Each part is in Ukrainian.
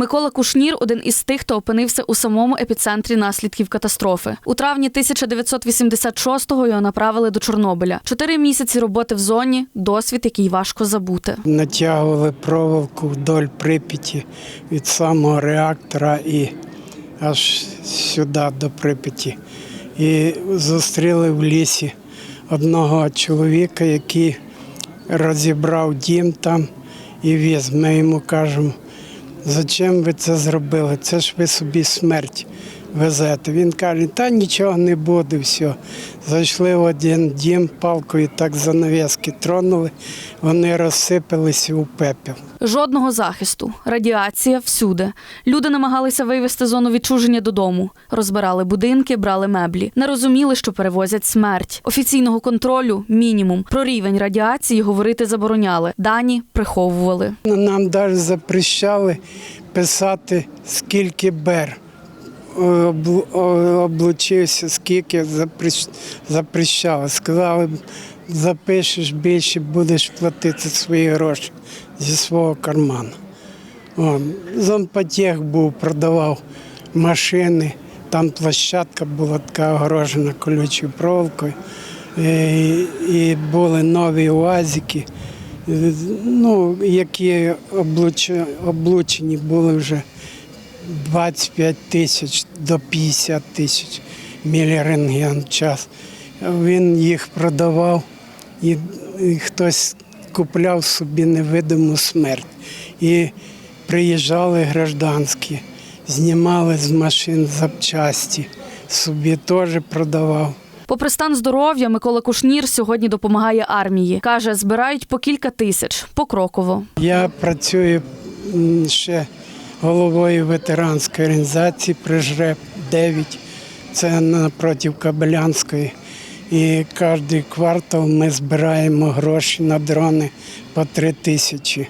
Микола Кушнір один із тих, хто опинився у самому епіцентрі наслідків катастрофи. У травні 1986-го його направили до Чорнобиля. Чотири місяці роботи в зоні досвід, який важко забути. Натягували проволоку вдоль Прип'яті від самого реактора і аж сюди до Прип'яті. І зустріли в лісі одного чоловіка, який розібрав дім там і віз. Ми йому кажемо, зачем ви це зробили? Це ж ви собі смерть везете. Він каже, та нічого не буде, все. Зайшли в один дім, палкою так занавіски тронули, вони розсипалися у пепел. Жодного захисту, радіація всюди. Люди намагалися вивезти зону відчуження додому, розбирали будинки, брали меблі. Не розуміли, що перевозять смерть. Офіційного контролю мінімум. Про рівень радіації говорити забороняли. Дані приховували. Нам навіть запрещали писати, скільки бер. Облучився, скільки запрещ- запрещали. Сказали, запишеш більше, будеш платити свої гроші зі свого карману. О, Зонпотех був, продавав машини. Там площадка була така огорожена колючою проволокою. І, і були нові уазики, е, ну, які облуч- облучені були вже 25 тисяч до 50 тисяч мілірентген час. Він їх продавав і, і хтось купляв собі невидиму смерть. І приїжджали гражданські, знімали з машин запчасті, собі теж продавав. Попри стан здоров'я, Микола Кушнір сьогодні допомагає армії. Каже, збирають по кілька тисяч покроково. Я працюю ще головою ветеранської організації Прижреп 9. Це напроти Кабелянської. І кожен квартал ми збираємо гроші на дрони по три тисячі.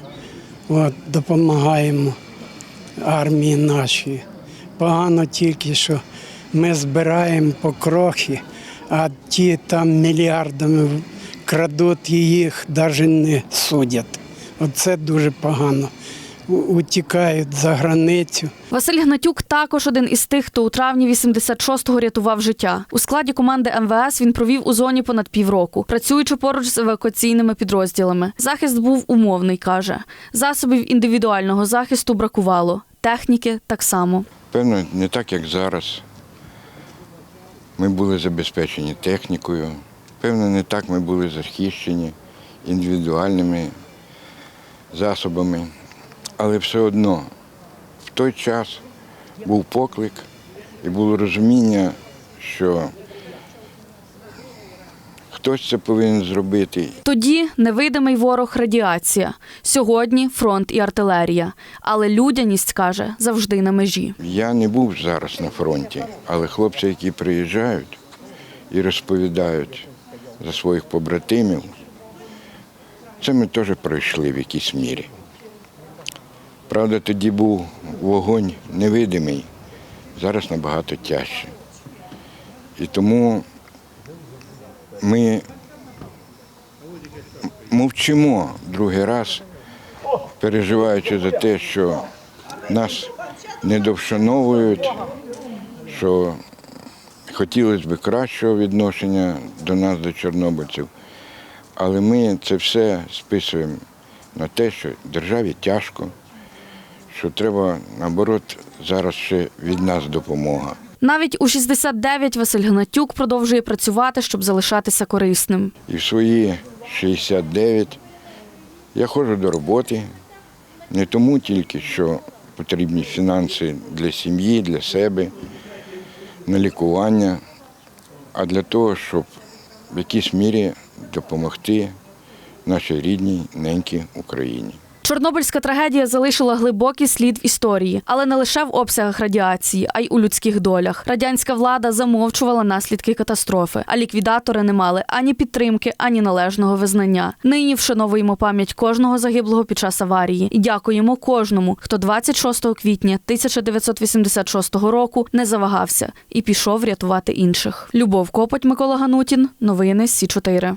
От, допомагаємо армії нашій. Погано тільки, що ми збираємо по крохи, а ті там мільярдами крадуть і їх навіть не судять. Оце дуже погано. Утікають за границю. Василь Гнатюк також один із тих, хто у травні 86-го рятував життя. У складі команди МВС він провів у зоні понад півроку, працюючи поруч з евакуаційними підрозділами. Захист був умовний, каже. Засобів індивідуального захисту бракувало. Техніки так само. Певно, не так, як зараз. Ми були забезпечені технікою. Певно, не так ми були захищені індивідуальними засобами. Але все одно в той час був поклик і було розуміння, що хтось це повинен зробити. Тоді невидимий ворог радіація. Сьогодні фронт і артилерія. Але людяність каже завжди на межі. Я не був зараз на фронті, але хлопці, які приїжджають і розповідають за своїх побратимів, це ми теж пройшли в якійсь мірі. Правда, тоді був вогонь невидимий, зараз набагато тяжче. І тому ми мовчимо другий раз, переживаючи за те, що нас недовшановують, що хотілося б кращого відношення до нас, до чорнобильців. Але ми це все списуємо на те, що державі тяжко, що треба, наоборот, зараз ще від нас допомога. Навіть у 69 Василь Гнатюк продовжує працювати, щоб залишатися корисним. І в свої 69 я ходжу до роботи, не тому тільки, що потрібні фінанси для сім'ї, для себе, на лікування, а для того, щоб в якійсь мірі допомогти нашій рідній ненькій Україні. Чорнобильська трагедія залишила глибокий слід в історії, але не лише в обсягах радіації, а й у людських долях. Радянська влада замовчувала наслідки катастрофи, а ліквідатори не мали ані підтримки, ані належного визнання. Нині вшановуємо пам'ять кожного загиблого під час аварії і дякуємо кожному, хто 26 квітня 1986 року не завагався і пішов рятувати інших. Любов Копоть, Микола Ганутін. Новини Сі 4